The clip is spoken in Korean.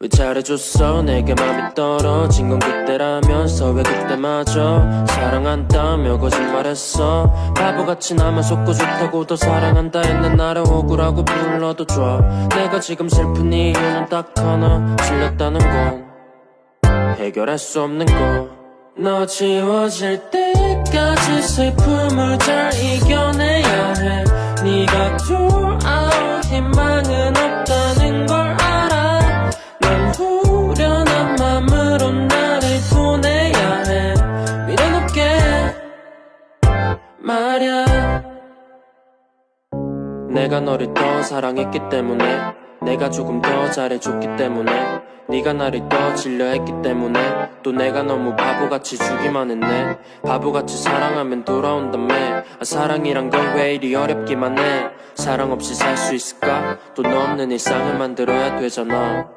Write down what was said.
왜 잘해줬어? 내게 맘이 떨어진 건 그때라면서 왜 그때마저 사랑한다며 거짓말했어? 바보같이 나만 속고 좋다고 더 사랑한다 했는 나를 억울하고 불러도 좋아 내가 지금 슬픈 이유는 딱 하나 질렸다는 건 해결할 수 없는 거. 너 지워질 때까지 슬픔을 잘 이겨내야 해. 네가 돌아올 희망은 말야. 내가 너를 더 사랑했기 때문에 내가 조금 더 잘해줬기 때문에 네가 나를 더 질려했기 때문에 또 내가 너무 바보같이 주기만 했네. 바보같이 사랑하면 돌아온다며. 아, 사랑이란 건왜 이리 어렵기만 해? 사랑 없이 살 수 있을까? 또 너 없는 일상을 만들어야 되잖아